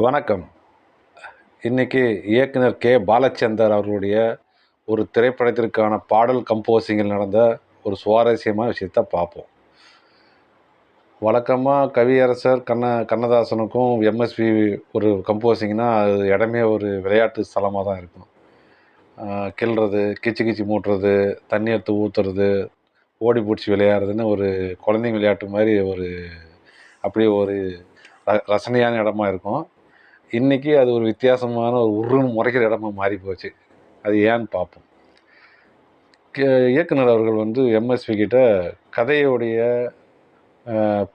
வணக்கம். இன்றைக்கி இயக்குனர் கே. பாலச்சந்தர் அவர்களுடைய ஒரு திரைப்படத்திற்கான பாடல் கம்போசிங்கில் நடந்த ஒரு சுவாரஸ்யமான விஷயத்தை பார்ப்போம். வழக்கமாக கவியரசர் கண்ண கண்ணதாசனுக்கும் எம்எஸ்பி ஒரு கம்போசிங்னால் அது இடமே ஒரு விளையாட்டு ஸ்தலமாக தான் இருக்கும். கிள்றது கிச்சு கிச்சு மூட்டுறது தண்ணி எடுத்து ஊற்றுறது ஓடி பிடிச்சி விளையாடுறதுன்னு ஒரு குழந்தைங்க விளையாட்டு மாதிரி ஒரு அப்படியே ஒரு ர- ரசனையான இடமா இருக்கும். இன்றைக்கி அது ஒரு வித்தியாசமான ஒரு உருன்னு முறைக்கிற இடமா மாறி போச்சு. அது ஏன்னு பார்ப்போம். இயக்குனர் அவர்கள் வந்து எம்எஸ்வி கிட்ட கதையுடைய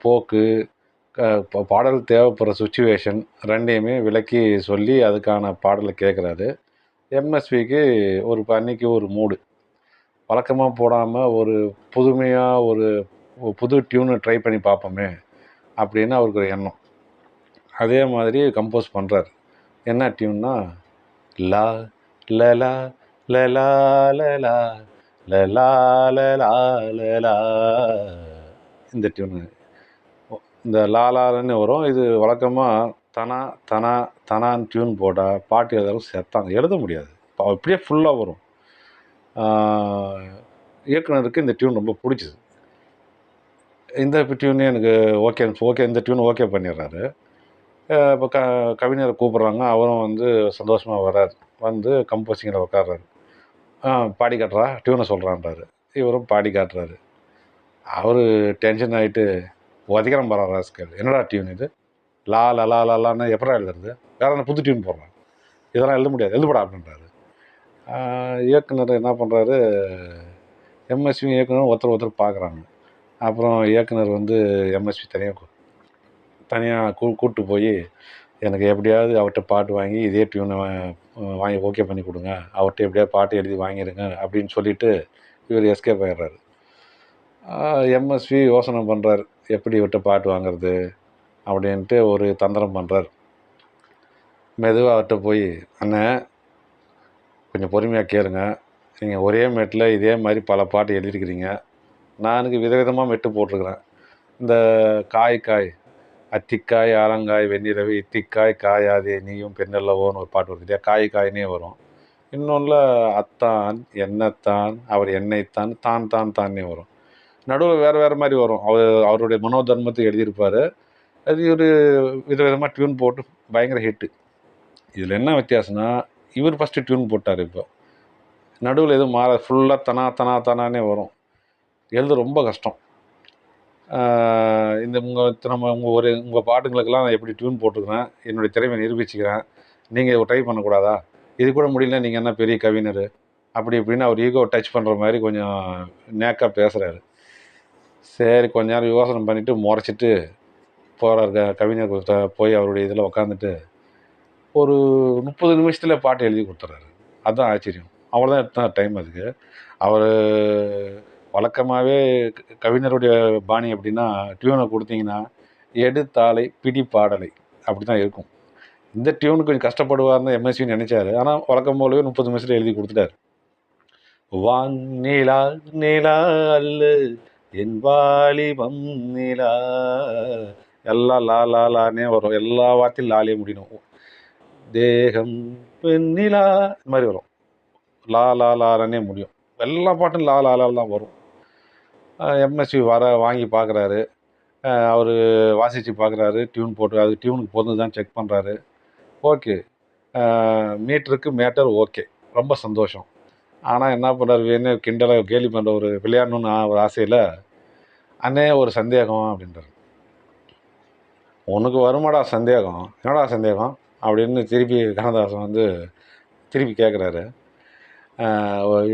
போக்கு பாடல் தேவைப்படுற சுச்சுவேஷன் ரெண்டையுமே விளக்கி சொல்லி அதுக்கான பாடலை கேட்குறாரு. எம்எஸ்விக்கு ஒரு அன்னைக்கு ஒரு மூடு. வழக்கமாக போடாமல் ஒரு புதுமையாக ஒரு ஒரு புது டியூனை ட்ரை பண்ணி பார்ப்போமே அப்படின்னு அவருக்கு ஒரு எண்ணம். அதே மாதிரி கம்போஸ் பண்ணுறாரு என்ன டியூன்னா லா லலா லலா லலா லலா லலா லலா இந்த டியூனு இந்த லாலாலன்னு வரும். இது வழக்கமாக தனா தனா தனான்னு டியூன் போட்டால் பாட்டு எழுதாலும் செத்தாங்க. எழுத முடியாது. அப்படியே ஃபுல்லாக வரும். இயக்குனருக்கு இந்த டியூன் ரொம்ப பிடிச்சிது. இந்த டியூனே எனக்கு ஓகே ஓகே இந்த டியூன் ஓகே பண்ணிடுறாரு. இப்போ க கவிஞரை கூப்பிட்றாங்க. அவரும் வந்து சந்தோஷமாக வர்றார். வந்து கம்போசிங்கில் உட்கார்றாரு பாடி காட்டுறா டியூனை சொல்கிறான்றாரு இவரும் பாடி காட்டுறாரு. அவர் டென்ஷன் ஆகிட்டு உதைக்கிறேன் பாரு ராஸ்கல். என்னடா டியூன் இது? லா லலா லலான்னு எப்படா எழுதுறது? வேற என்ன புது டியூன் போடுறான். இதெல்லாம் எழுத முடியாது. எழுதப்படா அப்படின்றாரு. இயக்குனர் என்ன பண்ணுறாரு எம்எஸ்வி இயக்குனர் ஒருத்தர் ஒருத்தர் பார்க்குறாங்க அப்புறம் இயக்குனர் வந்து எம்எஸ்வி தனியாக தனியாக கூ கூப்பிட்டு போய் எனக்கு எப்படியாவது அவர்கிட்ட பாட்டு வாங்கி இதே டியூனை வாங்கி ஓகே பண்ணி கொடுங்க. அவர்கிட்ட எப்படியாவது பாட்டு எழுதி வாங்கிடுங்க அப்படின்னு சொல்லிவிட்டு இவர் எஸ்கேப் ஆயிடுறாரு. எம்எஸ்வி யோசனை பண்ணுறாரு எப்படி இவர்கிட்ட பாட்டு வாங்குறது அப்படின்ட்டு ஒரு தந்திரம் பண்ணுறார் மெதுவாக அவர்கிட்ட போய் அண்ணன் கொஞ்சம் பொறுமையாக கேளுங்க. நீங்கள் ஒரே மெட்டில் இதே மாதிரி பல பாட்டு எழுதியிருக்கிறீங்க நானுக்கு விதவிதமாக மெட்டு போட்டிருக்கிறேன். இந்த காய் காய் அத்திக்காய் ஆலங்காய் வெண்ணிலவு இத்திக்காய் காயாதே நீயும் பெண்ணல்லவோன்னு ஒரு பாட்டு வருது இல்லையா? காய் காயினே வரும். இன்னொன்றில் அத்தான் என்னத்தான் அவர் என்னைத்தான் தான் தான் தானே வரும். நடுவில் வேறு வேறு மாதிரி வரும். அவர் அவருடைய மனோதர்மத்தை எழுதியிருப்பார். அது ஒரு விதவிதமாக டியூன் போட்டு பயங்கர ஹிட்டு இதில் என்ன வித்தியாசம்னா இவர் ஃபஸ்ட்டு டியூன் போட்டார் இப்போ. நடுவில் எதுவும் மாற ஃபுல்லாக தனா தனா தனானே வரும். எழுத ரொம்ப கஷ்டம். இந்த உங்கள் நம்ம உங்கள் ஒரு உங்கள் பாட்டுங்களுக்கெல்லாம் நான் எப்படி டியூன் போட்டுக்கிறேன் என்னுடைய திறமையை நிரூபிச்சுக்கிறேன் நீங்கள் ட்ரை பண்ணக்கூடாதா? இது கூட முடியல நீங்கள் என்ன பெரிய கவிஞர்? அப்படி இப்படின்னு அவர் ஈகோ டச் பண்ணுற மாதிரி கொஞ்சம் நேக்காக பேசுகிறாரு சரி கொஞ்ச நேரம் யோசனை பண்ணிவிட்டு முறைச்சிட்டு போகிறார் க கவிஞர் போய் அவருடைய இதில் உட்காந்துட்டு ஒரு முப்பது நிமிஷத்தில் பாட்டு எழுதி கொடுத்துட்றாரு அதுதான் ஆச்சரியம். அவ்வளோதான் எடுத்த டைம் அதுக்கு. அவர் வழக்கமாகவே கவிஞருடைய பாணி அப்படின்னா டியூனை கொடுத்தீங்கன்னா எடுத்தாலை பிடி பாடலை. அப்படி தான் இருக்கும். இந்த டியூனு கொஞ்சம் கஷ்டப்படுவார்னு எம்எஸ்வின்னு நினைச்சாரு. ஆனால் வழக்கம் போலவே முப்பது நிமிஷத்தில் எழுதி கொடுத்துட்டாரு. வான் நீலா நீலா அல்லு என் வாலிபம் நீலா எல்லாம் லா லா லானே வரும். எல்லா வார்த்தையும் லாலே முடியணும். தேகம் பெண்ணிலா இந்த மாதிரி வரும். லா லா லாலனே முடியும். எல்லா பாட்டும் லா லா லா தான் வரும். எம்எஸ்சி வர வாங்கி பார்க்குறாரு அவர் வாசித்து பார்க்குறாரு டியூன் போட்டு அது டியூனுக்கு பொருந்து தான் செக் பண்ணுறாரு ஓகே மீட்டருக்கு மேட்டர் ஓகே ரொம்ப சந்தோஷம். ஆனால் என்ன பண்ணுறாரு வேணும் கிண்டலை கேலி பண்ணுற ஒரு விளையாடணும்னு ஒரு ஆசையில் அண்ணே ஒரு சந்தேகம் அப்படின்றார். உனக்கு வருமாடா சந்தேகம். என்னடா சந்தேகம்? அப்படின்னு திருப்பி கண்ணதாசன் வந்து திருப்பி கேட்குறாரு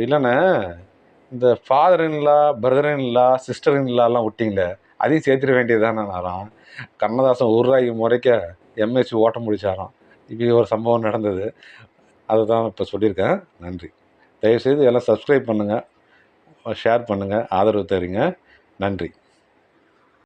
இல்லைண்ணே இந்த father in law brother in law sister இன்லாலாம் விட்டிங்களே அதையும் சேர்த்துட வேண்டியதுதானே நாராம் கண்ணதாசன் உருவாகி முறைக்க எம்எஸ்சி ஓட்ட முடிச்சாராம். இப்படி ஒரு சம்பவம் நடந்தது. அதை தான் இப்போ சொல்லியிருக்கேன். நன்றி. தயவுசெய்து எல்லாம் சப்ஸ்கிரைப் பண்ணுங்கள் ஷேர் பண்ணுங்கள் ஆதரவு தருங்க. நன்றி.